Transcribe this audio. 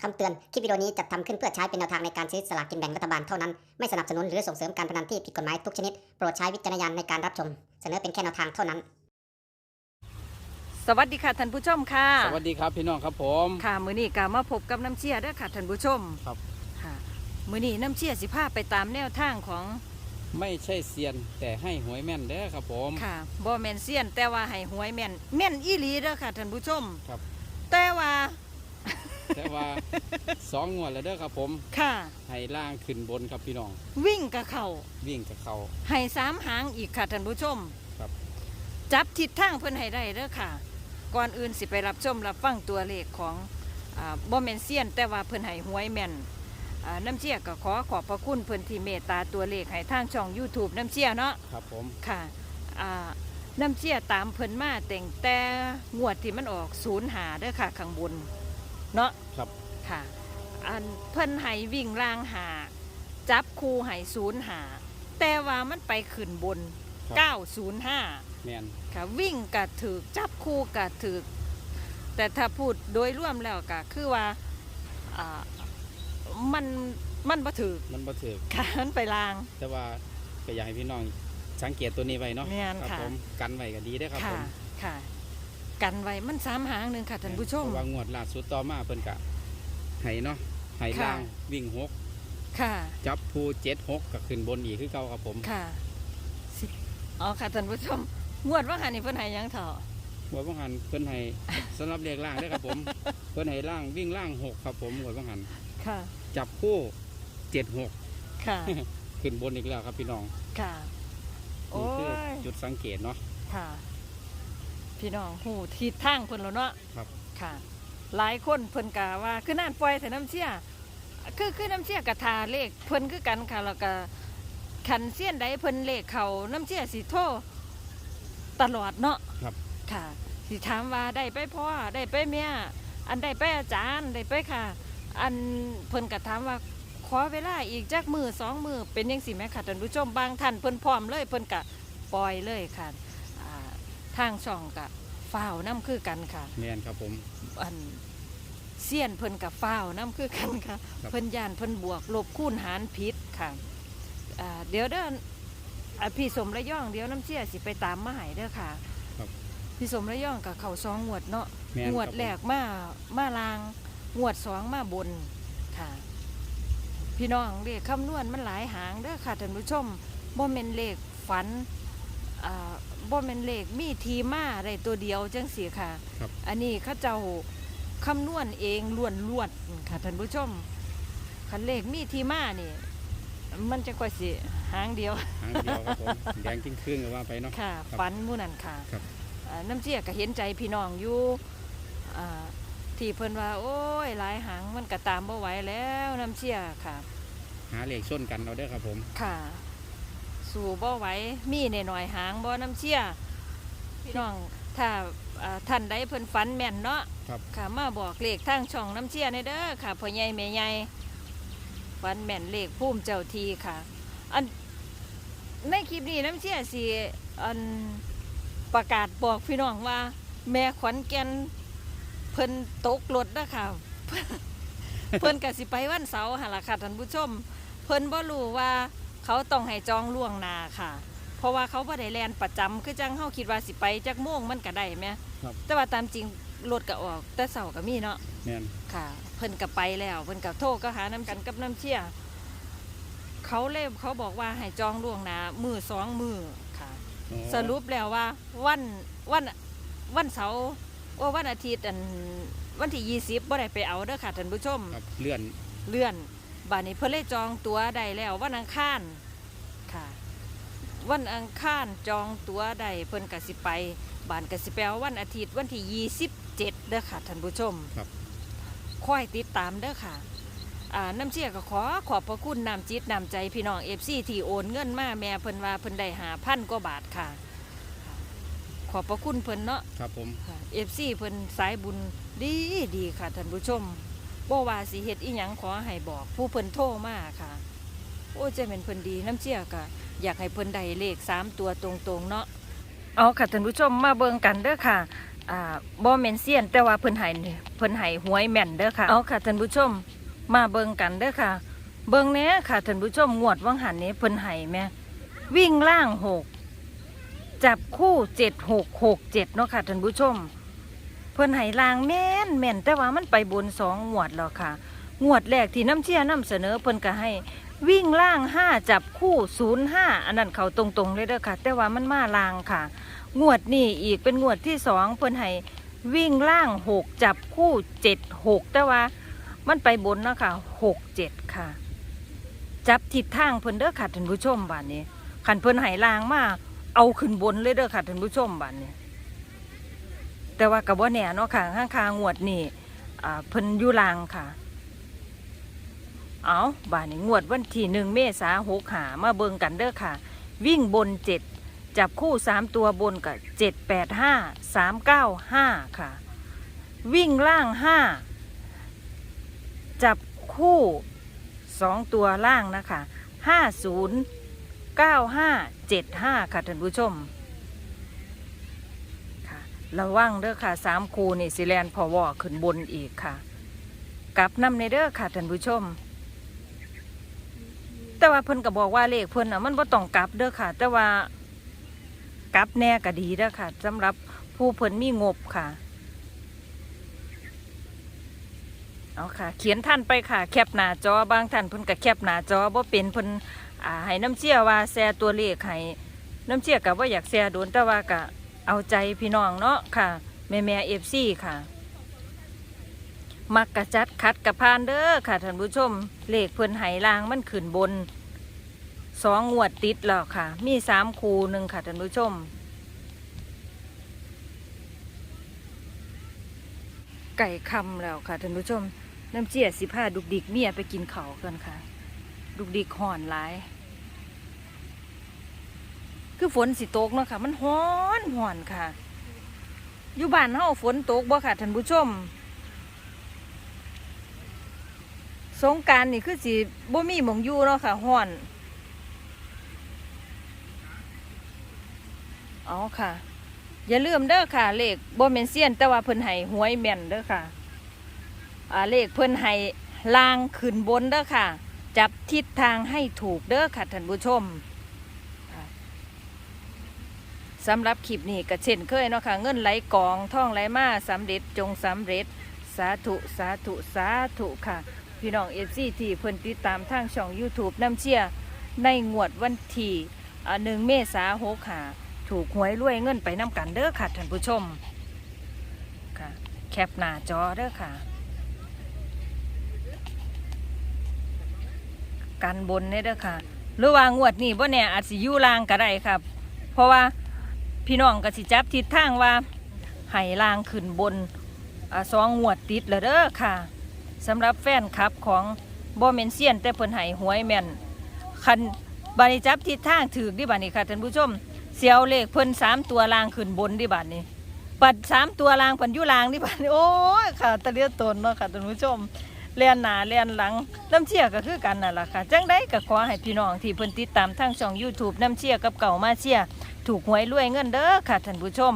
คำเตือน คลิปวิดีโอนี้จัดทำขึ้นเพื่อใช้เป็นแนวทางในการซื้อสลากกินแบ่งรัฐบาลเท่านั้น ไม่สนับสนุนหรือส่งเสริมการพนันที่ผิดกฎหมายทุกชนิด โปรดใช้วิจารณญาณในการรับชม เสนอเป็นแค่แนวทางเท่านั้น สวัสดีค่ะท่านผู้ชมค่ะ สวัสดีครับพี่น้องครับผม ค่ะมื้อนี้ก็มาพบกับน้ำเชี่ยเด้อค่ะท่านผู้ชมครับ ค่ะมื้อนี้น้ำเชี่ยสิพาไปตามแนวทางของไม่ใช่เซียนแต่ให้หวยแม่นเด้อครับผม ค่ะบ่แม่นเซียนแต่ว่าให้หวยแม่นแม่นอีหลีเด้อค่ะท่านผู้ชมครับ แต่ว่า แต่ว่าสองงวดแล้วเด้อครับผมค่ะ ให้ล่างขึ้นบนครับพี่น้อง วิ่งกับเขาวิ่งกับเขาให้สามหางอีกค่ะท่านผู้ชมครับ จับทิศทางเพิ่นให้ได้เด้อค่ะ ก่อนอื่นสิไปรับชมรับฟังตัวเลขของอ่าบ่แม่นเซียน แต่ว่าเพิ่นให้หวยแม่นอ่าน้ำเชี่ยก็ขอขอบพระคุณเพิ่นที่เมตตาตัวเลขให้ทางช่อง YouTube น้ำเชี่ยเนาะครับผมค่ะอ่าน้ำเชี่ยตามเพิ่นมาแต่งแต่งวดที่มันออกศูนย์หาเด้อค่ะข้างบน เนาะครับค่ะอันเพิ่นให้วิ่งรางหา จับคู่ให้ศูนย์หา แต่ว่ามันไปขึ้นบน ครับ 905 แมนค่ะวิ่งกะถือจับคู่กะถือแต่ถ้าพูดโดยรวมแล้วก็คือว่าอ่ามันมันบ่ถือมันบ่ถือค่ะมันไปลาง แต่ว่าก็อยากให้พี่น้องสังเกตตัวนี้ไว้เนาะแม่นครับค่ะ ผมกันไว้ก็ดีได้อครับผค่ะมค่ะ กันไว้มันสามหางหนึ่งค่ะท่านผู้ชมเพราะว่างวดล่าสุดต่อมาเพิ่นกะให้เนาะให้ค่ะล่างวิ่งหกค่ะ จับผู้เจ็ดหกก็ขึ้นบนอีกคือเก่าครับผมค่ะสิอ๋อค่ะท่านผู้ชมงวดว่าหันนี่เพิ่นให้หยังเถอะงวดบังหันเพิ่นให้สำหรับเลขล่างได้อครับผม เพิ่นให้ล่างวิ่งล่างหกครับผมงวดบังหันค่ะ จับคู่เจ็ดหกค่ะ ขึ้นบนอีกแล้วครับพี่น้องค่ะ โอ้นี่คือยจุดสังเกตเนาะค่ะ พี่น้องหูทิศทางเพิ่นแล้วเนาะครับ ค่ะ หลายคนเพิ่นกะว่า คือนั่นปล่อยแต่น้ำเชี่ยคือคือน้ำเชี่ยกะทาเลขเพิ่นคือกันค่ะแล้วก็ขันเสี้ยนใดเพิ่นเลขเขาน้ำเชี่ยสิโทรตลอดเนาะครับ ค่ะสิถามว่าได้ไปพ่อได้ไปเมียอันได้ไปอาจารย์ได้ไปค่ะ อันเพิ่นกะถามว่าขอเวลาอีกจักมือสองมือเป็นยังสิแม่ค่ะท่านผู้ชมบางท่านเพิ่นพร้อมเลยเพิ่นกะปล่อยเลยค่ะอ่า ทางช่องกะฝ้าวน้ำคือกันค่ะ แมนครับผม อันเสี้ยนเพิ่นกับฝ้าวน้ำคือกันค่ะ ครับ เพิ่นย่านเพิ่นบวกลบคูณหารพิษค่ะอ่าเดี๋ยวเด้ออ่าพี่สมระย่องเดี๋ยวน้ำเชี่ยสิไปตามมาให้เด้อค่ะครับพี่สมระย่องกับเขาสองงวดเนาะแมนงวดครับผมแรกมามาลางงวดสองมาบนค่ะ พี่น้องเลขคำนวณมันหลายหางเด้อค่ะท่านผู้ชมบ่แม่นเลขฝันอ่า บ่แม่นเลขมีทีมาได้ตัวเดียวจังสีค่ะ ครับ อันนี้เขาเจ้าคำนวณเองล้วนๆค่ะท่านผู้ชมคันเลขมีทีมานี่ มันจะค่อยสิหางเดียว หางเดียวครับผมแดงกิ้งครึ่งก็ว่าไปเนาะ ค่ะครับฝันหมู่นั่นค่ะครับ อ่าน้ำเจียก็เห็นใจพี่น้องอยู่อ่าที่เพิ่นว่า โอ้ยหลายหางมันก็ตามบ่ไหวแล้วน้ำเจียค่ะ หาเลขชนกันเอาเด้อครับผม ค่ะ สู่บ่ไหวมีหน่อยๆหางบ่น้ำเชี่ยพี่น้องถ้าอ่าท่านใดเพิ่นฝันแม่นเนาะครับค่ะมาบอกเลขทางช่องน้ำเชี่ยในเด้อค่ะพ่อใหญ่แม่ใหญ่ฝันแม่นเลขภูมิเจ้าทีค่ะอันในคลิปนี้น้ำเชี่ยสิอันประกาศบอกพี่น้องว่า แม่ขวัญแก่นเพิ่นตกรถนะค่ะเพิ่นก็สิไปวันเสาร์หั่นล่ะค่ะท่านผู้ชม เพิ่นบ่รู้ว่า เขาต้องให้จองล่วงหน้าค่ะ เพราะว่าเขาบ่ได้แลนประจำคือจังเฮาคิดว่าสิไปจักโมงมันก็ได้แหมครับแต่ว่าตามจริงรถก็ออก แต่เสาร์ก็มีเนาะแมนค่ะ เพิ่นก็ไปแล้วเพิ่นก็โทรก็หาน้ำกันกับน้ำเชี่ยเขาเล่เขาบอกว่าให้จองล่วงหน้ามือสองมือค่ะอ๋อสรุปแล้วว่าวันวันวันเสาร์โอ้วันอาทิตย์อันวันที่ยี่สิบบ่ได้ไปเอาเด้อค่ะท่านผู้ชมครับเลื่อนเลื่อน บานนี้เพิ่นเลยจองตั๋วได้แล้ววันอังคารค่ะ วันอังคารจองตั๋วได้เพิ่นกสิไป บานกสิไปเอาวันอาทิตย์วันที่ 27เด้อค่ะท่านผู้ชมครับคอยติดตามเด้อค่ะอ่าน้ำเชี่ยก็ขอขอบพระคุณน้ำจิตน้ำใจพี่น้องเอฟซีที่โอนเงินมาแม่เพิ่นว่าเพิ่นได้หาพันกว่าบาทค่ะ ขอบพระคุณเพิ่นเนาะครับผมเอฟซีเพิ่นสายบุญดีดีค่ะท่านผู้ชม บ่ว่าสิเฮ็ดอีหยังขอให้บอก ผู้เพิ่นโทรมาค่ะ โอ้จะเป็นเพิ่นดีน้ำเชี่ยก็อยากให้เพิ่นได้เลขสามตัวตรงๆเนาะเอาค่ะท่านผู้ชมมาเบิ่งกันเด้อค่ะอ่าบ่แม่นเซียนแต่ว่าเพิ่นให้นี่เพิ่นให้หวยแม่นเด้อค่ะเอาค่ะท่านผู้ชมมาเบิ่งกันเด้อค่ะ เบิ่งแหน่ค่ะท่านผู้ชมงวดวังหันนี้เพิ่นให้แม่วิ่งล่างหกจับคู่เจ็ดหกหกเจ็ดเนาะค่ะท่านผู้ชม เพิ่นให้ล่างแม่นแม่นแต่ว่ามันไปบนสองงวดแล้วค่ะ งวดแรกที่น้ำเชี่ยน้ำเสนอเพิ่นก็ให้วิ่งล่างห้าจับคู่ศูนย์ห้าอันนั้นเขาตรงๆเลยเด้อค่ะ แต่ว่ามันมาลางค่ะ งวดนี้อีกเป็นงวดที่สองเพิ่นให้วิ่งล่างหกจับคู่เจ็ดหกแต่ว่ามันไปบนเนาะค่ะหกเจ็ดค่ะ จับทิศทางเพิ่นเด้อค่ะท่านผู้ชมบ้านนี้ขันเพิ่นให้ล่างมาเอาขึ้นบนเลยเด้อค่ะท่านผู้ชมบ้านนี้ แต่ว่ากับว่าแน่เนาะค่ะข้างคางวดนี่เพิ่นยู่ลางค่ะ เอาบานนี้งวดวันที่หนึ่งเมษาหกหามาเบิงกันเด้อค่ะ วิ่งบนเจ็ดจับคู่สามตัวบนกับเจ็ดแปดห้าสามเก้าห้าค่ะ วิ่งล่างห้าจับคู่สองตัวล่างนะคะห้าศูนย์เก้าห้าเจ็ดห้าค่ะท่านผู้ชม ระวังเด้อค่ะสามคูนี่สิแลนพอวอขึ้นบนอีกค่ะ กลับนำในเด้อค่ะท่านผู้ชม แต่ว่าเพิ่นก็บอกว่าเลขเพิ่นน่ะมันบ่ต้องกลับเด้อค่ะ แต่ว่ากลับแน่ก็ดีเด้อค่ะสำหรับผู้เพิ่นมีงบค่ะเอาค่ะ เขียนท่านไปค่ะ แคปหน้าจอบางท่านเพิ่นก็แคปหน้าจอบ่เป็นเพิ่นอ่าให้น้ำเชี่ยว่าแชร์ตัวเลขให้น้ำเชี่ยก็บ่าอยากแชร์โดนแต่ว่าก็ เอาใจพี่น้องเนาะค่ะ แม่แม่เอฟซีค่ะ มักกระจัดคัดกระพานเด้อค่ะท่านผู้ชม เลขเพิ่อนไหลางมันขึ้นบนสองงวดติดแล้วค่ะ มีสามคูหนึ่งค่ะท่านผู้ชมไก่คำแล้วค่ะท่านผู้ชม น้ำเจียสิผ้าดุกดิกเมียไปกินเขากันค่ะ ดุกดิกห่อนหลาย คือฝนสิตกเนาะค่ะ มันฮ้อนฮ้อนค่ะ อยู่บ้านเฮาฝนตกบ่ค่ะท่านผู้ชม สงการนี่คือสิบ่มีหมองอยู่เนาะค่ะฮ้อนเอค่ะ อย่าลืมเด้อค่ะ เลขบ่แม่นเซียน แต่ว่าเพิ่นให้หวยแม่นเด้อค่ะอ่าเลขเพิ่นให้ลางขึ้นบนเด้อค่ะ จับทิศทางให้ถูกเด้อค่ะท่านผู้ชม สำหรับคลิปนี้ก็เช่นเคยเนาะค่ะ เงินไหลกองท่องไหลมาสำเร็จจงสำเร็จ สาธุ สาธุ สาธุค่ะ พี่น้องเอฟซีที่เพิ่นติดตามทางช่อง YouTube น้ำเชียในงวดวันที่หนึ่งเมษาหกค่ะ ถูกหวยรวยเงินไปน้ำกันเด้อค่ะท่านผู้ชมค่ะ แคปหน้าจอเด้อค่ะ กันบนเนี่ยเด้อค่ะ หรือว่างวดนี้บ่แน่อาจสิยู่ลางก็ได้ครับ เพราะว่า พี่น้องก็สิจับทิศทางว่าไห้ล่างขึ้นบนอ่าสองงวดติดแล้วเด้อค่ะสำหรับแฟนคลับของบ่แม่นเซียน แต่เพิ่นไห้หวยแม่นคันบาริจับทิศทางถือดิบัดนี้ค่ะท่านผู้ชมเสียวเลขเพิ่นสามตัวลางขึ้นบนดิบัดนี้ปัดสามตัวลางปันยู่ลางดิบัดนี้โอ้ยค่ะตะเลียตนเนาะค่ะท่านผู้ชมเลียนหนาเลียนหลังน้ำเชี่ยก็คือกันนั่นแหละค่ะจังได้ก็ขอให้พี่น้องที่เพิ่นติดตามทางช่อง YouTube น้ำเชี่ยกับเก่ามาเชี่ย ถูกหวยรวยเงินเด้อค่ะท่านผู้ชม